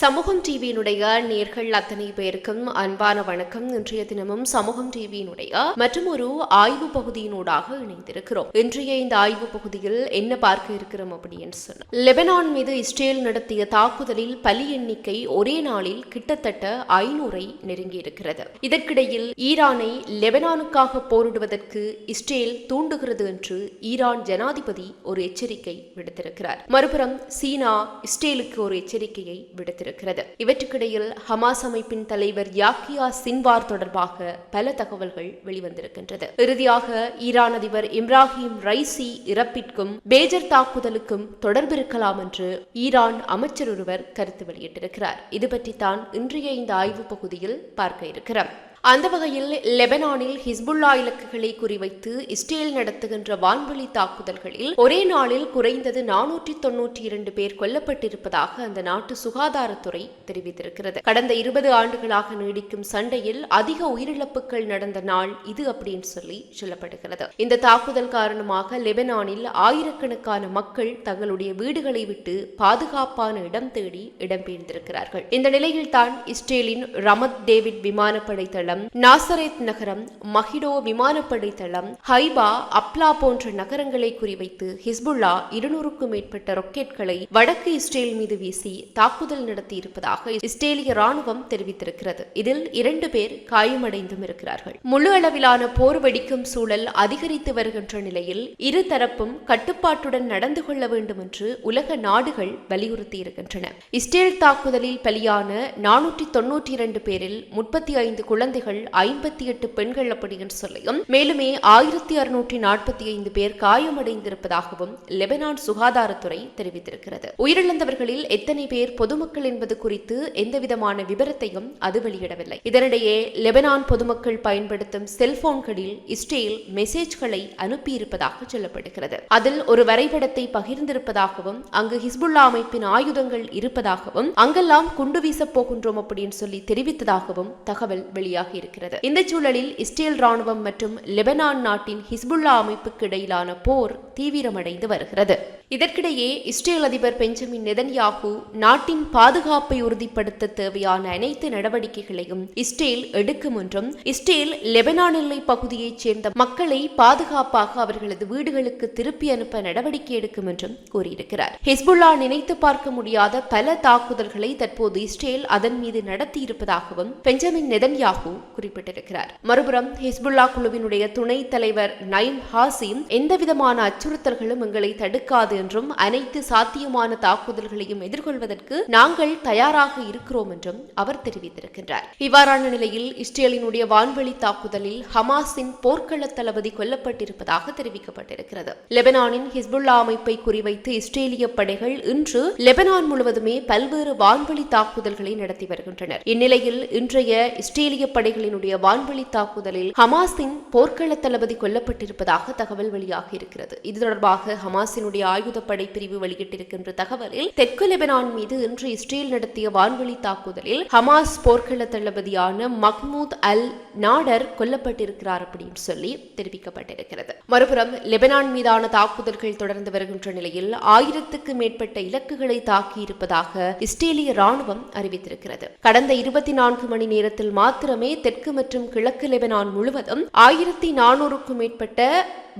சமூகம் டிவியினுடைய நேர்கள் அத்தனை பேருக்கும் அன்பான வணக்கம். இன்றைய தினமும் சமூகம் டிவியினுடைய மற்றும் ஒரு ஆய்வு பகுதியினூடாக இணைந்திருக்கிறோம். இன்றைய இந்த ஆய்வு பகுதியில் என்ன பார்க்க இருக்கிறோம் அப்படின்னு சொன்னா லெபனான் மீது இஸ்ரேல் நடத்திய தாக்குதலில் பலி எண்ணிக்கை ஒரே நாளில் கிட்டத்தட்ட ஐநூறை நெருங்கி இருக்கிறது இதற்கிடையில் ஈரானை லெபனானுக்காக போரிடுவதற்கு இஸ்ரேல் தூண்டுகிறது என்று ஈரான் ஜனாதிபதி ஒரு எச்சரிக்கை விடுத்திருக்கிறார். மறுபுறம் சீனா இஸ்ரேலுக்கு ஒரு எச்சரிக்கையை விடுத்திருக்கிறார் வெளியிட்டிருக்கிறது இவற்றுக்கிடையில் ஹமாஸ் அமைப்பின் தலைவர் யாக்கியா சின்வார் தொடர்பாக பல தகவல்கள் வெளிவந்திருக்கின்றது. இறுதியாக ஈரான் அதிபர் இப்ராஹிம் ரைசி இறப்பிற்கும் பேஜர் தாக்குதலுக்கும் தொடர்பு இருக்கலாம் என்று ஈரான் அமைச்சர் ஒருவர் கருத்து வெளியிட்டிருக்கிறார். இது பற்றித்தான் இன்றைய இந்த ஆய்வு பகுதியில் பார்க்க இருக்கிறோம். அந்த வகையில் லெபனானில் ஹிஸ்புல்லா இலக்குகளை குறிவைத்து இஸ்ரேல் நடத்துகின்ற வான்வெளி தாக்குதல்களில் ஒரே நாளில் குறைந்தது நானூற்றி தொன்னூற்றி இரண்டு பேர் கொல்லப்பட்டிருப்பதாக அந்த நாட்டு சுகாதாரத்துறை தெரிவித்திருக்கிறது. கடந்த இருபது ஆண்டுகளாக நீடிக்கும் சண்டையில் அதிக உயிரிழப்புகள் நடந்த நாள் இது அப்படின்னு சொல்லி சொல்லப்படுகிறது. இந்த தாக்குதல் காரணமாக லெபனானில் ஆயிரக்கணக்கான மக்கள் தங்களுடைய வீடுகளை விட்டு பாதுகாப்பான இடம் தேடி இடம்பெயர்ந்திருக்கிறார்கள். இந்த நிலையில் தான் இஸ்ரேலின் ரமத் டேவிட் விமானப்படை தளம் தளம் நாசரேத் நகரம் மஹிடோ விமானப்படை தளம் ஹைபா அப்லா போன்ற நகரங்களை குறிவைத்து ஹிஸ்புல்லா இருநூறுக்கும் மேற்பட்ட ராக்கெட்களை வடக்கு இஸ்ரேல் மீது வீசி தாக்குதல் நடத்தியிருப்பதாக இஸ்ரேலிய ராணுவம் தெரிவித்திருக்கிறது. இதில் இரண்டு பேர் காயமடைந்தும் இருக்கிறார்கள் முழு அளவிலான போர் வெடிக்கும் சூழல் அதிகரித்து வருகின்ற நிலையில் இருதரப்பும் கட்டுப்பாட்டுடன் நடந்து கொள்ள வேண்டும் என்று உலக நாடுகள் வலியுறுத்தியிருக்கின்றன. இஸ்ரேல் தாக்குதலில் பலியான நானூற்றி தொன்னூற்றி இரண்டு பேரில் முப்பத்தி ஐந்து குழந்தை குழந்தைகள் ஐம்பத்தி எட்டு பெண்கள் அப்படி என்று சொல்லியும் மேலுமே ஆயிரத்தி அறுநூற்றி நாற்பத்தி ஐந்து பேர் காயமடைந்திருப்பதாகவும் லெபனான் சுகாதாரத்துறை தெரிவித்திருக்கிறது. உயிரிழந்தவர்களில் எத்தனை பேர் பொதுமக்கள் என்பது குறித்து எந்தவிதமான விவரத்தையும் அது வெளியிடவில்லை. இதனிடையே லெபனான் பொதுமக்கள் பயன்படுத்தும் செல்போன்களில் இஸ்ரேல் மெசேஜ்களை அனுப்பியிருப்பதாக சொல்லப்படுகிறது. அதில் ஒரு வரைபடத்தை பகிர்ந்திருப்பதாகவும் அங்கு ஹிஸ்புல்லா அமைப்பின் ஆயுதங்கள் இருப்பதாகவும் அங்கெல்லாம் குண்டு வீசப் போகின்றோம் அப்படின்னு சொல்லி தெரிவித்ததாகவும் தகவல் வெளியாகி இருக்கிறது. இந்த சூழலில் இஸ்ரேல் ராணுவம் மற்றும் லெபனான் நாட்டின் ஹிஸ்புல்லா அமைப்புக்கு இடையிலான போர் தீவிரமடைந்து வருகிறது. இதற்கிடையே இஸ்ரேல் அதிபர் பெஞ்சமின் நெதன்யாகு நாட்டின் பாதுகாப்பை உறுதிப்படுத்த தேவையான அனைத்து நடவடிக்கைகளையும் இஸ்ரேல் எடுக்கும் என்றும் இஸ்ரேல் லெபனான் எல்லை பகுதியைச் சேர்ந்த மக்களை பாதுகாப்பாக அவர்களது வீடுகளுக்கு திருப்பி அனுப்ப நடவடிக்கை எடுக்கும் என்றும் கூறியிருக்கிறார். ஹிஸ்புல்லா நினைத்து பார்க்க முடியாத பல தாக்குதல்களை தற்போது இஸ்ரேல் அதன் மீது நடத்தியிருப்பதாகவும் பெஞ்சமின் நெதன்யாகு குறிப்பிட்டிருக்கிறார். மறுபுறம் ஹிஸ்புல்லா குழுவினுடைய துணைத் தலைவர் நைம் ஹாசிம் எந்தவிதமான அச்சுறுத்தல்களும் எங்களை தடுக்காது என்றும் அனைத்து சாத்தியமான தாக்குதல்களையும் எதிர்கொள்வதற்கு நாங்கள் தயாராக இருக்கிறோம் என்றும் அவர் தெரிவித்திருக்கின்றார். இவ்வாறான நிலையில் இஸ்ரேலினுடைய வான்வெளி தாக்குதலில் ஹமாஸின் போர்க்கள தளபதி கொல்லப்பட்டிருப்பதாக தெரிவிக்கப்பட்டிருக்கிறது. லெபனானின் ஹிஸ்புல்லா அமைப்பை குறிவைத்து இஸ்ரேலிய படைகள் இன்று லெபனான் முழுவதுமே பல்வேறு வான்வெளி தாக்குதல்களை நடத்தி வருகின்றனர். இந்நிலையில் இன்றைய இஸ்ரேலிய படைகளினுடைய வான்வெளி தாக்குதலில் ஹமாஸின் போர்க்கள தளபதி கொல்லப்பட்டிருப்பதாக தகவல் வெளியாகி இருக்கிறது. இது தொடர்பாக ஹமாஸினுடைய ஆயுதப்படை பிரிவு வெளியிட்டிருக்கின்ற தகவலில் தெற்கு லெபனான் மீது இன்று இஸ்ரேல் நடத்திய வான்வெளி தாக்குதலில் ஹமாஸ் போர்க்கள தளபதியான மஹ்மூத் அல் நாடர் கொல்லப்பட்டிருக்கிறார் அப்படின்னு சொல்லி தெரிவிக்கப்பட்டிருக்கிறது. மறுபுறம் லெபனான் மீதான தாக்குதல்கள் தொடர்ந்து வருகின்ற நிலையில் ஆயிரத்துக்கு மேற்பட்ட இலக்குகளை தாக்கியிருப்பதாக இஸ்ரேலிய ராணுவம் அறிவித்திருக்கிறது. கடந்த இருபத்தி நான்கு மணி நேரத்தில் மாத்திரமே தெற்கு மற்றும் கிழக்கு லெபனான் முழுவதும் ஆயிரத்தி நானூறுக்கும் மேற்பட்ட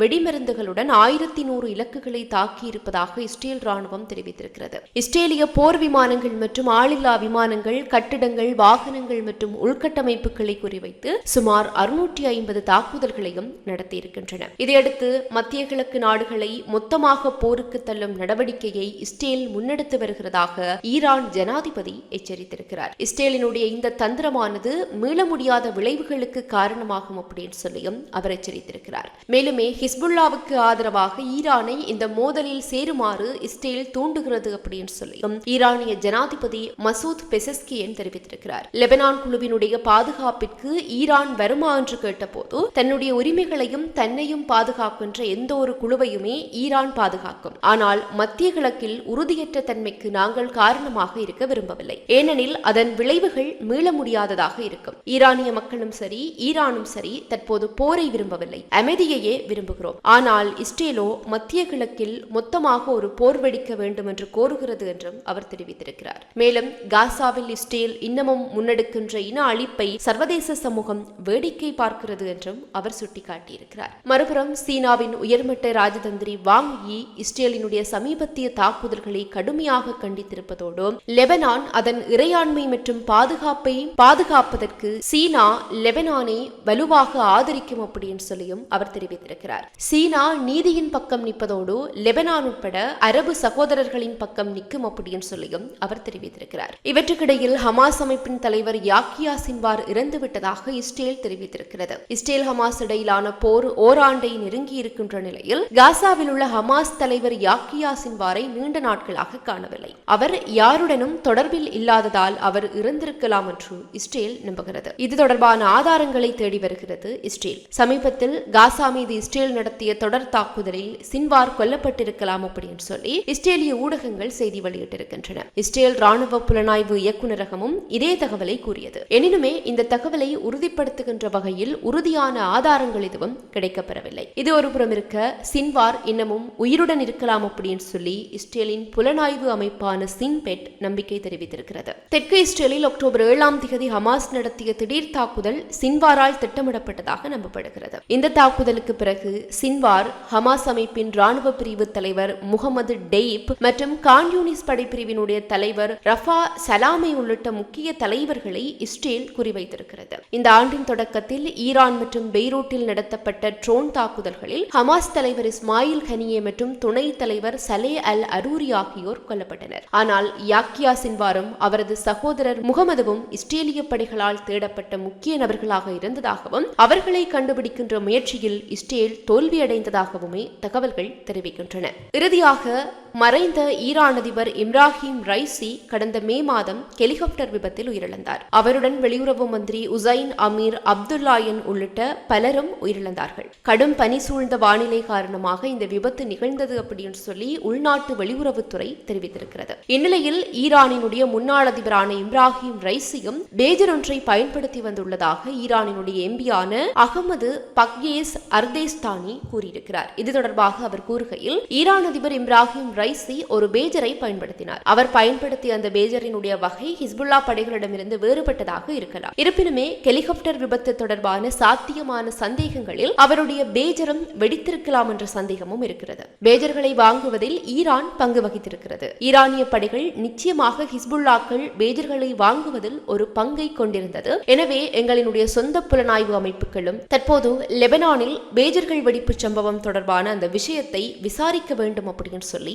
வெடிமருந்துகளுடன் ஆயிரத்தி நூறு இலக்குகளை இருப்பதாக இஸ்ரேல் ராணுவம் தெரிவித்திருக்கிறது. இஸ்ரேலிய போர் விமானங்கள் மற்றும் ஆளில்லா விமானங்கள் கட்டிடங்கள் வாகனங்கள் மற்றும் உள்கட்டமைப்புகளை குறிவைத்து சுமார் அறுநூற்றி ஐம்பது தாக்குதல்களையும் நடத்தியிருக்கின்றன. இதையடுத்து மத்திய கிழக்கு நாடுகளை மொத்தமாக போருக்கு தள்ளும் நடவடிக்கையை இஸ்ரேல் முன்னெடுத்து வருகிறதாக ஈரான் ஜனாதிபதி எச்சரித்திருக்கிறார். இஸ்ரேலினுடைய இந்த தந்திரமானது மீள முடியாத விளைவுகளுக்கு காரணமாகும் அப்படின்னு சொல்லியும் அவர் எச்சரித்திருக்கிறார். மேலுமே ஹிஸ்புல்லாவுக்கு ஆதரவாக ஈரானை இந்த மோதலில் சேருமாறு இஸ்ரேல் தூண்டுகிறது அப்படின்னு சொல்லியும் ஈரானிய ஜனாதிபதி மசூத் பெசஸ்கியன் தெரிவித்திருக்கிறார். லெபனான் குழுவினுடைய பாதுகாப்பிற்கு ஈரான் வருமா என்று கேட்டபோது தன்னுடைய உரிமைகளையும் தன்னையும் பாதுகாக்கின்ற எந்த ஒரு குழுவையுமே ஈரான் பாதுகாக்கும். ஆனால் மத்திய கிழக்கில் உறுதியற்ற தன்மைக்கு நாங்கள் காரணமாக இருக்க விரும்பவில்லை. ஏனெனில் அதன் விளைவுகள் மீள முடியாததாக இருக்கும். ஈரானிய மக்களும் சரி ஈரானும் சரி தற்போது போரை விரும்பவில்லை. அமைதியையே விரும்புகிறோம். ஆனால் இஸ்ரேலோ மத்திய கிழக்கில் மொத்த மொத்தமாக ஒரு போர் வெடிக்க வேண்டும் என்று கோருகிறது என்றும் அவர் தெரிவித்திருக்கிறார். மேலும் காசாவில் இஸ்ரேல் இன்னமும் முன்னெடுக்கின்ற இன அழிப்பை சர்வதேச சமூகம் வேடிக்கை பார்க்கிறது என்றும் அவர் சுட்டிக்காட்டியிருக்கிறார். மறுபுறம் சீனாவின் உயர்மட்ட ராஜதந்திரி வாங் இ இஸ்ரேலினுடைய சமீபத்திய தாக்குதல்களை கடுமையாக கண்டித்திருப்பதோடு லெபனான் அதன் இறையாண்மை மற்றும் பாதுகாப்பை பாதுகாப்பதற்கு சீனா லெபனானை வலுவாக ஆதரிக்கும் அப்படின்னு சொல்லியும் அவர் தெரிவித்திருக்கிறார். சீனா நீதியின் பக்கம் நிற்பதோடு லெபனான் ஈரான் உட்பட அரபு சகோதரர்களின் பக்கம் நிற்கும் அப்படின்னு சொல்லியும் அவர் தெரிவித்திருக்கிறார். இவற்றுக்கிடையில் ஹமாஸ் அமைப்பின் தலைவர் யாக்கியா சின்வார் இறந்துவிட்டதாக இஸ்ரேல் தெரிவித்திருக்கிறது. இஸ்ரேல் ஹமாஸ் இடையிலான போர் ஓராண்டை நெருங்கி இருக்கின்ற நிலையில் காசாவில் உள்ள ஹமாஸ் தலைவர் யாக்கியா சின்வாரை நீண்ட நாட்களாக காணவில்லை. அவர் யாருடனும் தொடர்பில் இல்லாததால் அவர் இறந்திருக்கலாம் என்று இஸ்ரேல் நம்புகிறது. இது தொடர்பான ஆதாரங்களை தேடி வருகிறது இஸ்ரேல். சமீபத்தில் காசா மீது இஸ்ரேல் நடத்திய தொடர் தாக்குதலில் சின்வார் கொல்லப்பட்டிருக்கலாம் இருக்கலாம் அப்படின்னு சொல்லி இஸ்ரேலிய ஊடகங்கள் செய்தி வெளியிட்டிருக்கின்றன. இஸ்ரேல் ராணுவ புலனாய்வு இயக்குநரகமும் இதே தகவலை கூறியது. எனினுமே இந்த தகவலை உறுதிப்படுத்துகின்ற வகையில் உறுதியான ஆதாரங்கள் எதுவும் கிடைக்கப்பெறவில்லை. இது ஒரு புறம் இருக்க சின்வார் இன்னமும் உயிருடன் இருக்கலாம் அப்படின்னு சொல்லி இஸ்ரேலின் புலனாய்வு அமைப்பான சின்பெட் நம்பிக்கை தெரிவித்திருக்கிறது. தெற்கு இஸ்ரேலில் அக்டோபர் ஏழாம் தேதி ஹமாஸ் நடத்திய திடீர் தாக்குதல் சின்வாரால் திட்டமிடப்பட்டதாக நம்பப்படுகிறது. இந்த தாக்குதலுக்கு பிறகு சின்வார் ஹமாஸ் அமைப்பின் ராணுவ பிரிவு தலைவர் முகமது டெய்ப் மற்றும் கான்யூனிஸ் படைப்பிரிவினுடைய தலைவர் ரஃபா சலாமை உள்ளிட்ட முக்கிய தலைவர்களை இஸ்ரேல் குறிவைத்திருக்கிறது. இந்த ஆண்டின் தொடக்கத்தில் ஈரான் மற்றும் பெய்ரூட்டில் நடத்தப்பட்ட ட்ரோன் தாக்குதல்களில் ஹமாஸ் தலைவர் இஸ்மாயில் ஹனியே மற்றும் துணை தலைவர் சலே அல் அரூரி ஆகியோர் கொல்லப்பட்டனர். ஆனால் யாக்கியா சின்வாரும் அவரது சகோதரர் முகமதுவும் இஸ்ரேலிய படைகளால் தேடப்பட்ட முக்கிய நபர்களாக இருந்ததாகவும் அவர்களை கண்டுபிடிக்கின்ற முயற்சியில் இஸ்ரேல் தோல்வியடைந்ததாகவுமே தகவல்கள் தெரிவிக்கின்றன. இறுதியாக மறைந்த ஈரான் அதிபர் இம்ராஹிம் ரைசி கடந்த மே மாதம் ஹெலிகாப்டர் விபத்தில் உயிரிழந்தார். அவருடன் வெளியுறவு மந்திரி உசைன் அமீர் அப்துல்லாயன் உள்ளிட்ட பலரும் உயிரிழந்தார்கள். கடும் பனி சூழ்ந்த வானிலை காரணமாக இந்த விபத்து நிகழ்ந்தது அப்படின்னு சொல்லி உள்நாட்டு வெளியுறவுத்துறை தெரிவித்திருக்கிறது. இந்நிலையில் ஈரானினுடைய முன்னாள் அதிபரான இம்ராஹிம் ரைசியும் பேஜர் ஒன்றை பயன்படுத்தி வந்துள்ளதாக ஈரானினுடைய எம்பியான அகமது பக்யேஸ் அர்தேஸ்தானி கூறியிருக்கிறார். இது தொடர்பாக அவர் கூறுகையில் ஈரான் அதிபர் இம்ராஹிம் ரைசி ஒரு பேஜரை பயன்படுத்தினார். அவர் பயன்படுத்திய அந்த பேஜரினுடைய வகை ஹிஸ்புல்லா படைகளிடமிருந்து வேறுபட்டதாக இருக்கலாம். இருப்பினுமே ஹெலிகாப்டர் விபத்து தொடர்பான சாத்தியமான சந்தேகங்களில் அவருடைய பேஜரும் வெடித்திருக்கலாம் என்ற சந்தேகமும் இருக்கிறது. பேஜர்களை வாங்குவதில் ஈரான் பங்கு வகித்திருக்கிறது. ஈரானிய படைகள் நிச்சயமாக ஹிஸ்புல்லாக்கள் பேஜர்களை வாங்குவதில் ஒரு பங்கை கொண்டிருந்தது. எனவே எங்களினுடைய சொந்த புலனாய்வு அமைப்புகளும் தற்போது லெபனானில் பேஜர்கள் வெடிப்பு சம்பவம் தொடர்பான அந்த விஷயத்தை விசாரிக்க வேண்டும் அப்படின்னு சொல்லி